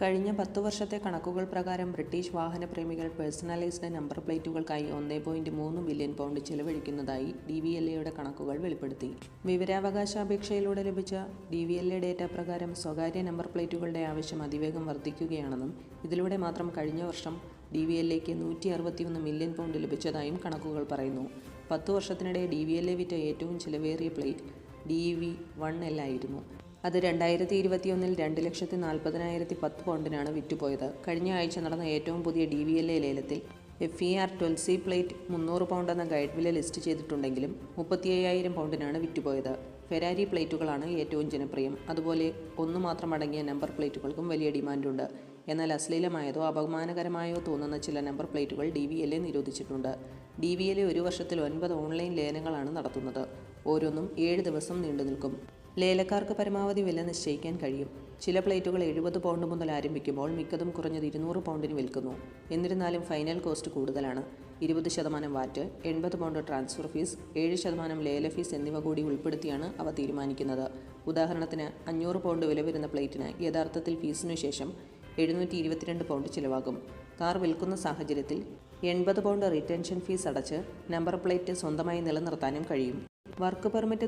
കഴിഞ്ഞ പത്ത് വർഷത്തെ കണക്കുകൾ പ്രകാരം ബ്രിട്ടീഷ് വാഹനപ്രേമികൾ പേഴ്സണലൈസ്ഡ് നമ്പർ പ്ലേറ്റുകൾക്കായി ഒന്നേ പോയിന്റ് മൂന്ന് ബില്യൺ പൗണ്ട് ചെലവഴിക്കുന്നതായി ഡി വി എൽ എയുടെ കണക്കുകൾ വെളിപ്പെടുത്തി. വിവരാവകാശ അപേക്ഷയിലൂടെ ലഭിച്ച D V L A data പ്രകാരം സ്വകാര്യ നമ്പർ പ്ലേറ്റുകളുടെ ആവശ്യം അതിവേഗം വർദ്ധിക്കുകയാണെന്നും ഇതിലൂടെ മാത്രം കഴിഞ്ഞ വർഷം ഡി വി എൽ എക്ക് നൂറ്റി അറുപത്തിയൊന്ന് മില്യൺ പൗണ്ട് ലഭിച്ചതായും കണക്കുകൾ പറയുന്നു. പത്തു വർഷത്തിനിടെ ഡി വി എൽ എ വിറ്റ ഏറ്റവും ചിലവേറിയ plate D V one L ആയിരുന്നു. അത് രണ്ടായിരത്തി ഇരുപത്തിയൊന്നിൽ രണ്ട് ലക്ഷത്തി നാൽപ്പതിനായിരത്തി പത്ത് പൗണ്ടിനാണ് വിറ്റുപോയത്. കഴിഞ്ഞ ആഴ്ച നടന്ന ഏറ്റവും പുതിയ ഡി വി എൽ എ ലേലത്തിൽ F E R twelve C plate മുന്നൂറ് പൗണ്ട് എന്ന ഗൈഡ് വില ലിസ്റ്റ് ചെയ്തിട്ടുണ്ടെങ്കിലും മുപ്പത്തി അയ്യായിരം പൗണ്ടിനാണ് വിറ്റുപോയത്. ഫെരാരി പ്ലേറ്റുകളാണ് ഏറ്റവും ജനപ്രിയം. അതുപോലെ ഒന്നു മാത്രം അടങ്ങിയ നമ്പർ പ്ലേറ്റുകൾക്കും വലിയ ഡിമാൻഡുണ്ട്. എന്നാൽ അശ്ലീലമായതോ അപമാനകരമായോ തോന്നുന്ന ചില നമ്പർ പ്ലേറ്റുകൾ ഡി വി എൽ എ നിരോധിച്ചിട്ടുണ്ട്. ഡി വി എൽ എ ഒരു വർഷത്തിൽ ഒൻപത് ഓൺലൈൻ ലേനങ്ങളാണ് നടത്തുന്നത്. ഓരോന്നും ഏഴ് ദിവസം നീണ്ടു നിൽക്കും ലേലക്കാർക്ക് പരമാവധി വില നിശ്ചയിക്കാൻ കഴിയും. ചില പ്ലേറ്റുകൾ എഴുപത് പൗണ്ട് മുതൽ ആരംഭിക്കുമ്പോൾ മിക്കതും കുറഞ്ഞത് ഇരുന്നൂറ് പൗണ്ടിന് വിൽക്കുന്നു. എന്നിരുന്നാലും ഫൈനൽ കോസ്റ്റ് കൂടുതലാണ്. ഇരുപത് ശതമാനം വാറ്റ് എൺപത് പൗണ്ട് ട്രാൻസ്ഫർ ഫീസ് ഏഴ് ശതമാനം ലേല ഫീസ് എന്നിവ കൂടി ഉൾപ്പെടുത്തിയാണ് അവ തീരുമാനിക്കുന്നത്. ഉദാഹരണത്തിന് അഞ്ഞൂറ് പൗണ്ട് വില വരുന്ന പ്ലേറ്റിന് യഥാർത്ഥത്തിൽ ഫീസിനു ശേഷം എഴുന്നൂറ്റി ഇരുപത്തിരണ്ട് പൗണ്ട് ചിലവാകും. കാർ വിൽക്കുന്ന സാഹചര്യത്തിൽ എൺപത് പൗണ്ട് റിട്ടൻഷൻ ഫീസ് അടച്ച് നമ്പർ പ്ലേറ്റ് സ്വന്തമായി നിലനിർത്താനും കഴിയും. Work permit